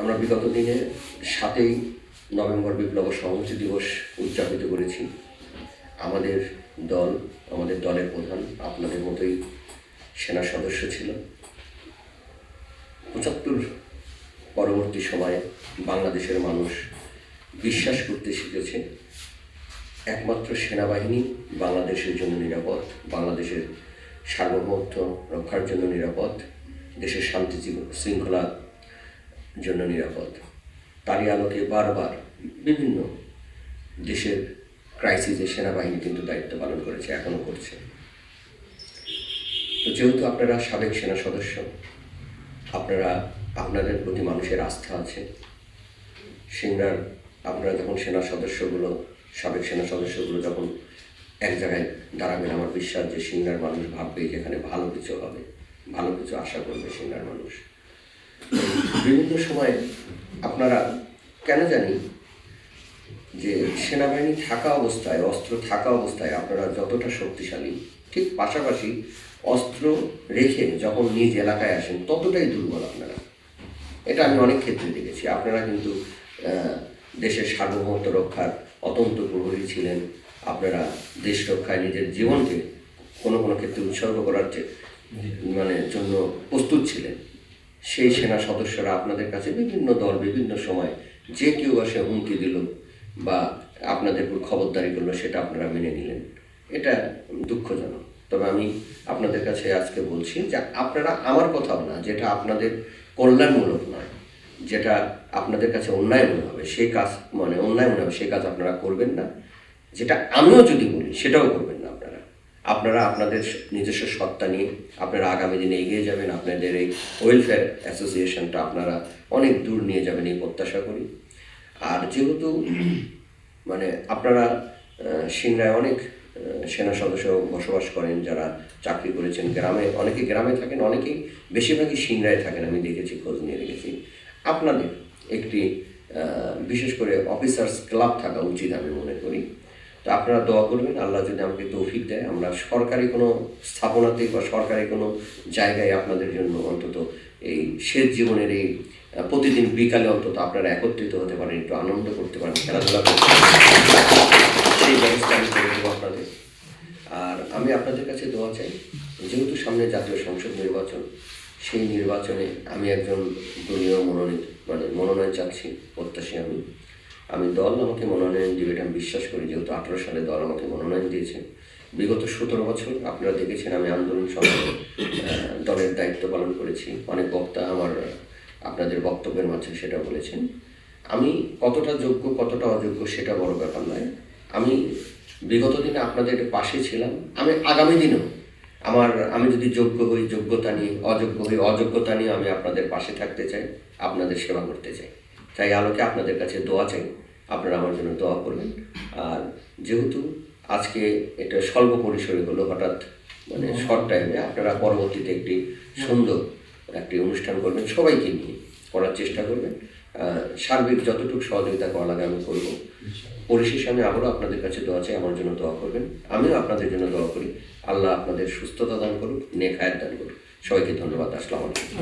আমরা বিগত দিনে সাতই নভেম্বর বিপ্লব সংহতি দিবস উদযাপিত করেছি। আমাদের দল, আমাদের দলের প্রধান আপনাদের মতোই সেনা সদস্য ছিল। পঁচাত্তর পরবর্তী সময়ে বাংলাদেশের মানুষ বিশ্বাস করতে শিখেছে, একমাত্র সেনাবাহিনী বাংলাদেশের জন্য নিরাপদ, বাংলাদেশের সার্বভৌমত্ব রক্ষার জন্য নিরাপদ, দেশের শান্তি শৃঙ্খলা জন্য নিরাপদ। তারই আলোকে বারবার বিভিন্ন দেশের ক্রাইসিসে সেনাবাহিনী কিন্তু দায়িত্ব পালন করেছে এখনও করছে। তো যেহেতু আপনারা সাবেক সেনা সদস্য, আপনারা, আপনাদের প্রতি মানুষের আস্থা আছে। সিংড়ার আপনারা যখন সেনা সদস্যগুলো, সাবেক সেনা সদস্যগুলো যখন এক জায়গায় দাঁড়াবেন, আমার বিশ্বাস যে সিংড়ার মানুষ ভাববে যে এখানে ভালো কিছু হবে, ভালো কিছু আশা করবে সিংড়ার মানুষ। বিভিন্ন সময়ে আপনারা কেন জানি যে সেনাবাহিনী থাকা অবস্থায় অস্ত্র থাকা অবস্থায় আপনারা যতটা শক্তিশালী ঠিক পাশাপাশি অস্ত্র রেখে যখন নিজ এলাকায় আসেন ততটাই দুর্বল আপনারা। এটা আমি অনেক ক্ষেত্রে দেখেছি। আপনারা কিন্তু দেশের সার্বভৌমত্ব রক্ষার অতন্ত প্রহরী ছিলেন। আপনারা দেশ রক্ষায় নিজের জীবনকে কোনো কোনো ক্ষেত্রে উৎসর্গ করার মানে জন্য প্রস্তুত ছিলেন। সেই সেনা সদস্যরা আপনাদের কাছে বিভিন্ন দল, বিভিন্ন সময় যে কেউ আসে হুমকি দিল বা আপনাদের উপর খবরদারি করল, সেটা আপনারা মেনে নিলেন। এটা দুঃখজনক। তবে আমি আপনাদের কাছে আজকে বলছি যে আপনারা আমার কথাও না, যেটা আপনাদের কল্যাণমূলক নয়, যেটা আপনাদের কাছে অন্যায় মনে হবে, সেই কাজ মানে অন্যায় মনে হবে, সেই কাজ আপনারা করবেন না। যেটা আমিও যদি বলি, সেটাও করবেন আপনারা আপনাদের নিজস্ব সত্তা নিয়ে আপনারা আগামী দিনে এগিয়ে যাবেন, আপনাদের এই ওয়েলফেয়ার অ্যাসোসিয়েশনটা আপনারা অনেক দূর নিয়ে যাবেন এই প্রত্যাশা করি। আর যেহেতু মানে আপনারা সিংড়ায় অনেক সেনা সদস্য বসবাস করেন, যারা চাকরি করেছেন গ্রামে, অনেকে গ্রামে থাকেন, অনেকেই বেশিরভাগই সিংড়ায় থাকেন, আমি দেখেছি, খোঁজ নিয়ে রেখেছি আপনাদের একটি বিশেষ করে অফিসার্স ক্লাব থাকা উচিত আমি মনে তো আপনারা দোয়া করবেন, আল্লাহ যদি আমাকে তৌফিক দেয়। আমরা সরকারি কোনো স্থাপনাতে বা সরকারি কোনো জায়গায় আপনাদের জন্য অন্তত এই শেষ জীবনের এই প্রতিদিন বিকালে অন্তত আপনারা একত্রিত হতে পারেন, একটু আনন্দ করতে পারেন, খেলাধুলা করতে পারেন। সেই ব্যবস্থা আমি করে আপনাদের। আর আমি আপনাদের কাছে দোয়া চাই, যেহেতু সামনে জাতীয় সংসদ নির্বাচন, সেই নির্বাচনে আমি একজন দলীয় মনোনীত মানে মনোনয়ন চাচ্ছি প্রত্যাশী আমি। আমি দল আমাকে মনোনয়ন দিবে এটা আমি বিশ্বাস করি যেহেতু আঠারো সালে দল আমাকে মনোনয়ন দিয়েছে। বিগত সতেরো বছর আপনারা দেখেছেন আমি আন্দোলন সময় দলের দায়িত্ব পালন করেছি। অনেক বক্তা আমার, আপনাদের বক্তব্যের মাঝে সেটা বলেছেন। আমি কতটা যোগ্য, কতটা অযোগ্য সেটা বড় ব্যাপার নয়। আমি বিগত দিনে আপনাদের পাশে ছিলাম। আমি আগামী দিনেও আমার, আমি যদি যোগ্য হই, যোগ্যতা নিয়ে, অযোগ্য হই, অযোগ্যতা নিয়ে আমি আপনাদের পাশে থাকতে চাই, আপনাদের সেবা করতে চাই। তাই আলোকে আপনাদের কাছে দোয়া চাই। আপনারা আমার জন্য দোয়া করবেন। আর যেহেতু আজকে এটা স্বল্প পরিসরে হলো হঠাৎ মানে শর্ট টাইমে আপনারা পরবর্তীতে একটি সুন্দর একটি অনুষ্ঠান করবেন সবাইকে নিয়ে করার চেষ্টা করবেন। সার্বিক যতটুকু সহযোগিতা করা লাগে আমি করব। পরিশেষে আমি আবারও আপনাদের কাছে দোয়া চাই আমার জন্য দোয়া করবেন। আমিও আপনাদের জন্য দোয়া করি। আল্লাহ আপনাদের সুস্থতা দান করুক হায়াত দান করুক। সবাইকে ধন্যবাদ আসসালামু আলাইকুম।